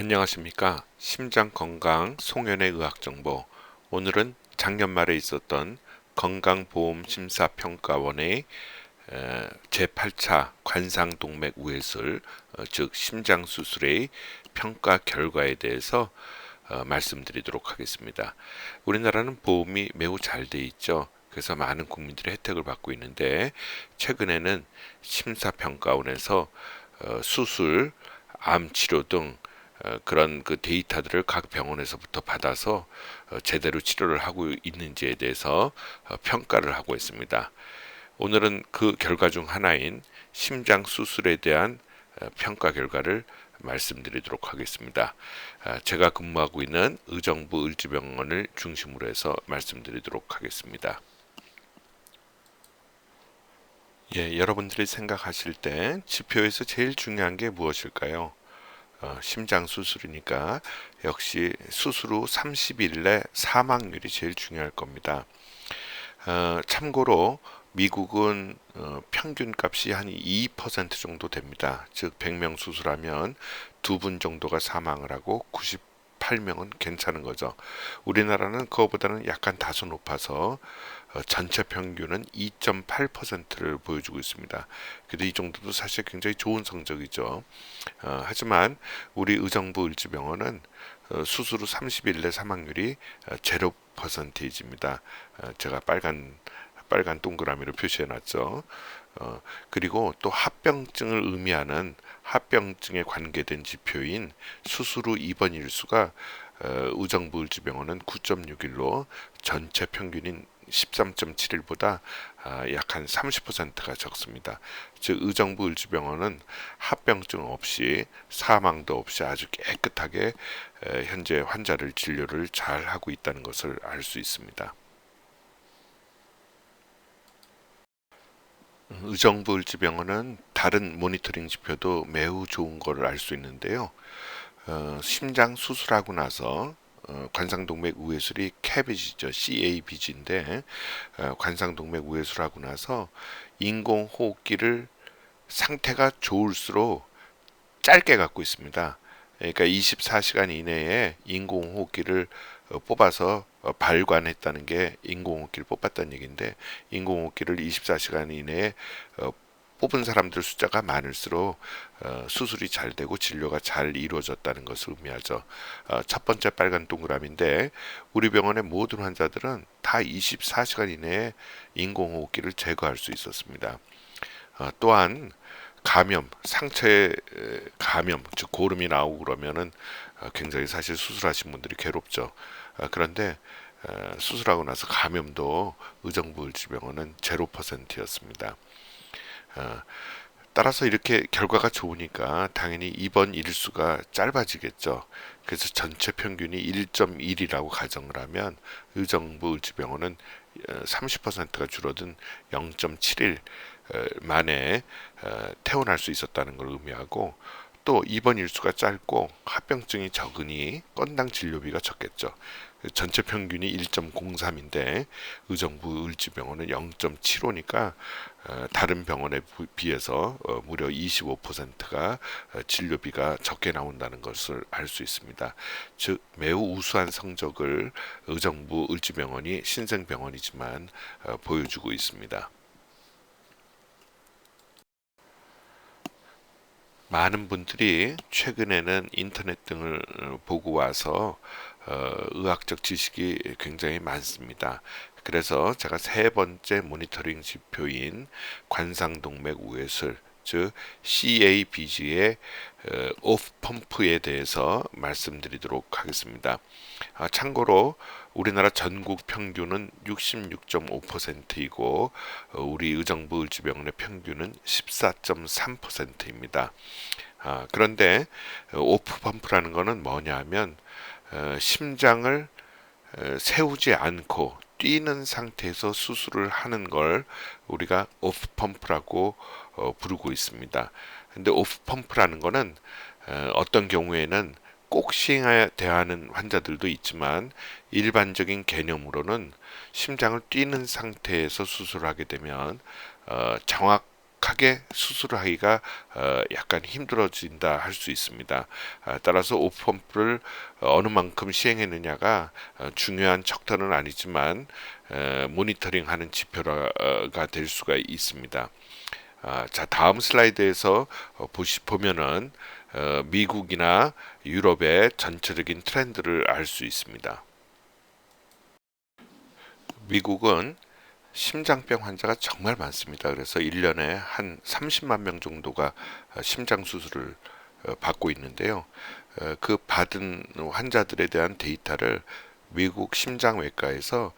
안녕하십니까. 심장 건강 송연의 의학 정보. 오늘은 작년 말에 있었던 건강보험심사평가원의 제8차 관상동맥 우회술, 어, 즉 심장 수술의 평가 결과에 대해서 어, 말씀드리도록 하겠습니다. 우리나라는 보험이 매우 잘 돼 있죠. 그래서 많은 국민들이 혜택을 받고 있는데 최근에는 심사평가원에서 어, 수술, 암 치료 등 어, 그런 그 데이터들을 각 병원에서부터 받아서 어, 제대로 치료를 하고 있는지에 대해서 어, 평가를 하고 있습니다. 오늘은 그 결과 중 하나인 심장 수술에 대한 평가 결과를 말씀드리도록 하겠습니다. 제가 근무하고 있는 의정부 을지병원을 중심으로 해서 말씀드리도록 하겠습니다. 예, 여러분들이 생각하실 때 지표에서 제일 중요한 게 무엇일까요? 어, 심장 수술이니까 역시 수술 후 30일 내 사망률이 제일 중요할 겁니다. 어, 참고로 미국은 어, 평균 값이 한 2% 정도 됩니다. 즉 100명 수술하면 두 분 정도가 사망을 하고 98명은 괜찮은 거죠. 우리나라는 그거보다는 약간 다소 높아서 어, 전체 평균은 2.8%를 보여주고 있습니다. 그래도 이 정도도 사실 굉장히 좋은 성적이죠. 어, 하지만 우리 의정부 을지병원은 어, 수술 후 30일 내 사망률이 어, 제로 퍼센테이지입니다. 어, 제가 빨간 빨간 동그라미로 표시해 놨죠. 어, 그리고 또 합병증을 의미하는 합병증에 관계된 지표인 수술 후 입원 일수가 어, 의정부 을지병원은 9.61로 전체 평균인 13.71보다 아, 약한 30%가 적습니다. 즉 의정부 을지병원은 합병증 없이 사망도 없이 아주 깨끗하게 현재 환자를 진료를 잘 하고 있다는 것을 알 수 있습니다. 의정부 을지병원은 다른 모니터링 지표도 매우 좋은 것을 알수 있는데요. 어, 심장 수술하고 나서 어, 관상동맥 우회술이 캐비지죠. CABG인데 어, 관상동맥 우회술하고 나서 인공호흡기를 상태가 좋을수록 짧게 갖고 있습니다. 그러니까 24시간 이내에 인공호흡기를 어, 뽑아서 어, 발관했다는 게 인공호흡기를 뽑았다는 얘기인데 인공호흡기를 24시간 이내에 어, 뽑은 사람들 숫자가 많을수록 어, 수술이 잘 되고 진료가 잘 이루어졌다는 것을 의미하죠. 어, 첫 번째 빨간 동그라미인데 우리 병원의 모든 환자들은 다 24시간 이내에 인공호흡기를 제거할 수 있었습니다. 어, 또한 감염, 상처에 감염, 즉 고름이 나오고 그러면은 어, 굉장히 사실 수술하신 분들이 괴롭죠. 어, 그런데 어, 수술하고 나서 감염도 의정부 을지병원은 제로 퍼센트였습니다. 어, 따라서 이렇게 결과가 좋으니까 당연히 입원 일수가 짧아지겠죠. 그래서 전체 평균이 1.1이라고 가정을 하면 의정부 을지병원은 30%가 어, 줄어든 0.7일 어, 만에 퇴원할 수 있었다는 걸 의미하고 또 입원 일수가 짧고 합병증이 적으니 건당 진료비가 적겠죠. 전체 평균이 1.03인데 의정부 을지병원은 0.75니까 어, 다른 병원에 비해서 어, 무려 25%가 어, 진료비가 적게 나온다는 것을 알 수 있습니다. 즉 매우 우수한 성적을 의정부 을지병원이 신생병원이지만 보여주고 있습니다. 많은 분들이 최근에는 인터넷 등을 보고 와서 어, 의학적 지식이 굉장히 많습니다. 그래서 제가 세 번째 모니터링 지표인 관상동맥 우회술 즉 CABG의 어, 오프 펌프에 대해서 말씀드리도록 하겠습니다. 아, 참고로 우리나라 전국 평균은 66.5%이고 어, 우리 의정부 을지병원의 평균은 14.3%입니다. 아, 그런데 오프 펌프라는 것은 뭐냐면 어, 심장을 어, 세우지 않고 뛰는 상태에서 수술을 하는 걸 우리가 오프 펌프라고 어, 부르고 있습니다. 근데 오프 펌프라는 거는 어, 어떤 경우에는 꼭 시행해야 하는 환자들도 있지만 일반적인 개념으로는 심장을 뛰는 상태에서 수술을 하게 되면 어, 정확 완벽하게 수술을 하기가 어, 약간 힘들어진다 할 수 있습니다. 아, 따라서 오펌프를 어느 만큼 시행했느냐가 어, 중요한 척도는 아니지만 어, 모니터링하는 지표가 될 수가 있습니다. 아, 자 다음 슬라이드에서 어, 보시 보면은 어, 미국이나 유럽의 전체적인 트렌드를 알 수 있습니다. 미국은 심장병 환자가 정말 많습니다. 그래서 1년에 한 30만 명 정도가 어, 심장 수술을 어, 받고 있는데요. 어, 그 받은 환자들에 대한 데이터를 미국 심장외과에서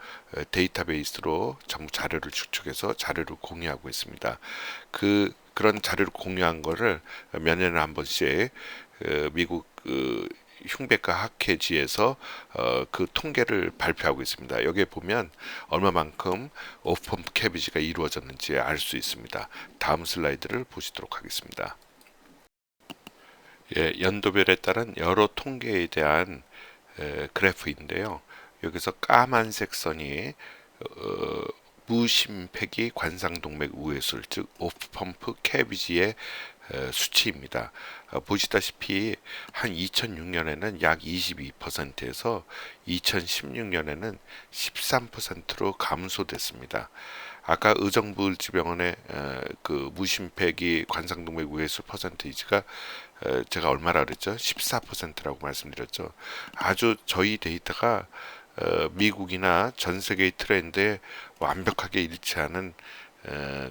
데이터베이스로 전부 자료를 축적해서 자료를 공유하고 있습니다. 그 그런 자료를 공유한 거를 몇 년에 한 번씩 미국 그 흉배과 학회지에서 어, 그 통계를 발표하고 있습니다. 여기에 보면 얼마만큼 오프펌프 캐비지가 이루어졌는지 알 수 있습니다. 다음 슬라이드를 보시도록 하겠습니다. 예, 연도별에 따른 여러 통계에 대한 에, 그래프인데요. 여기서 까만색 선이 어, 무심폐기 관상동맥 우회술 즉 오프펌프 캐비지의 수치입니다. 어, 보시다시피 한 2006년에는 약 22%에서 2016년에는 13%로 감소됐습니다. 아까 의정부의료병원의 그 무심폐기 관상동맥 우회술 퍼센테이지가 제가 얼마라 그랬죠? 14%라고 말씀드렸죠. 아주 저희 데이터가 어, 미국이나 전 세계의 트렌드에 완벽하게 일치하는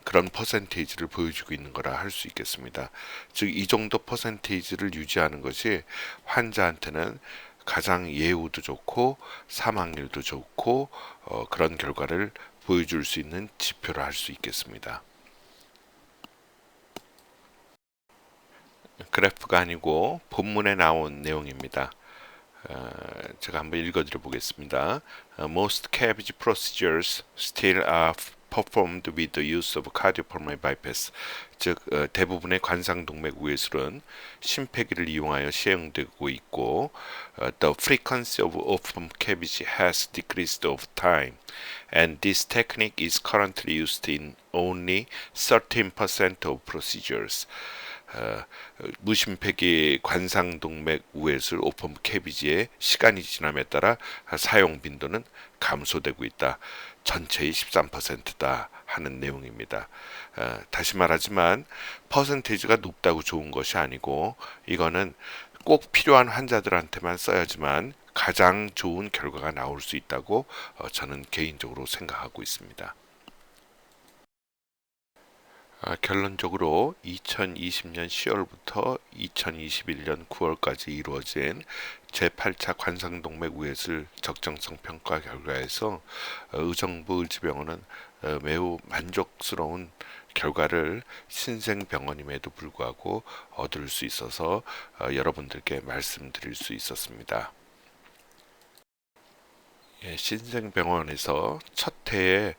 그런 퍼센테이지를 보여주고 있는 거라 할 수 있겠습니다. 즉 이 정도 퍼센테이지를 유지하는 것이 환자한테는 가장 예후도 좋고 사망률도 좋고 어, 그런 결과를 보여줄 수 있는 지표를 할수 있겠습니다. 그래프가 아니고 본문에 나온 내용입니다. 어, 제가 한번 읽어드려 보겠습니다. Uh, most CABG procedures still are performed with the use of cardiopulmonary bypass, 즉 어, 대부분의 관상동맥 우회술은 심폐기를 이용하여 시행되고 있고 어, the frequency of open CABG has decreased over time, and this technique is currently used in only 13% of procedures. 어, 무심폐기 관상동맥 우회술 오픈 캐비지의 시간이 지남에 따라 사용 빈도는 감소되고 있다. 전체의 13%다 하는 내용입니다. 어, 다시 말하지만 퍼센테이지가 높다고 좋은 것이 아니고 이거는 꼭 필요한 환자들한테만 써야지만 가장 좋은 결과가 나올 수 있다고 어, 저는 개인적으로 생각하고 있습니다. 아, 결론적으로 2020년 10월부터 2021년 9월까지 이루어진 제8차 관상동맥 우회술 적정성 평가 결과에서 어, 의정부 을지병원은 어, 매우 만족스러운 결과를 신생병원임에도 불구하고 얻을 수 있어서 어, 여러분들께 말씀드릴 수 있었습니다. 예, 신생병원에서 첫 해에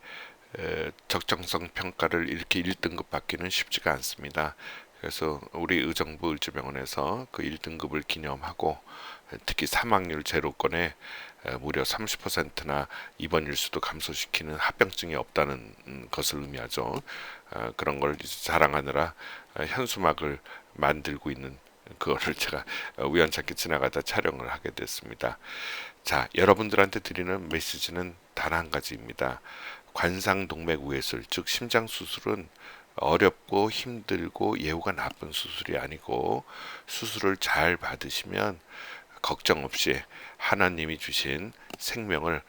적정성 평가를 이렇게 1등급 받기는 쉽지가 않습니다. 그래서 우리 의정부 을지병원에서 그 1등급을 기념하고 특히 사망률 제로건에 무려 30%나 입원 일 수도 감소시키는 합병증이 없다는 것을 의미하죠. 어, 그런 걸 자랑하느라 현수막을 만들고 있는 그거를 제가 우연찮게 지나가다 촬영을 하게 됐습니다. 자, 여러분들한테 드리는 메시지는 단 한 가지입니다. 관상동맥 우회술, 즉 심장 수술은 어렵고 힘들고 예후가 나쁜 수술이 아니고 수술을 잘 받으시면 걱정 없이 하나님이 주신 생명을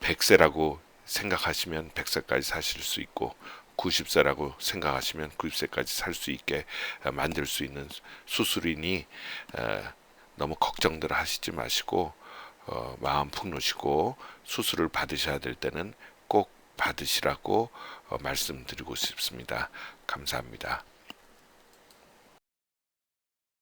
100세라고 생각하시면 100세까지 사실 수 있고 90세라고 생각하시면 90세까지 살 수 있게 만들 수 있는 수술이니 너무 걱정들 하시지 마시고 어, 마음 푹 놓으시고 수술을 받으셔야 될 때는 꼭 받으시라고 어, 말씀드리고 싶습니다. 감사합니다.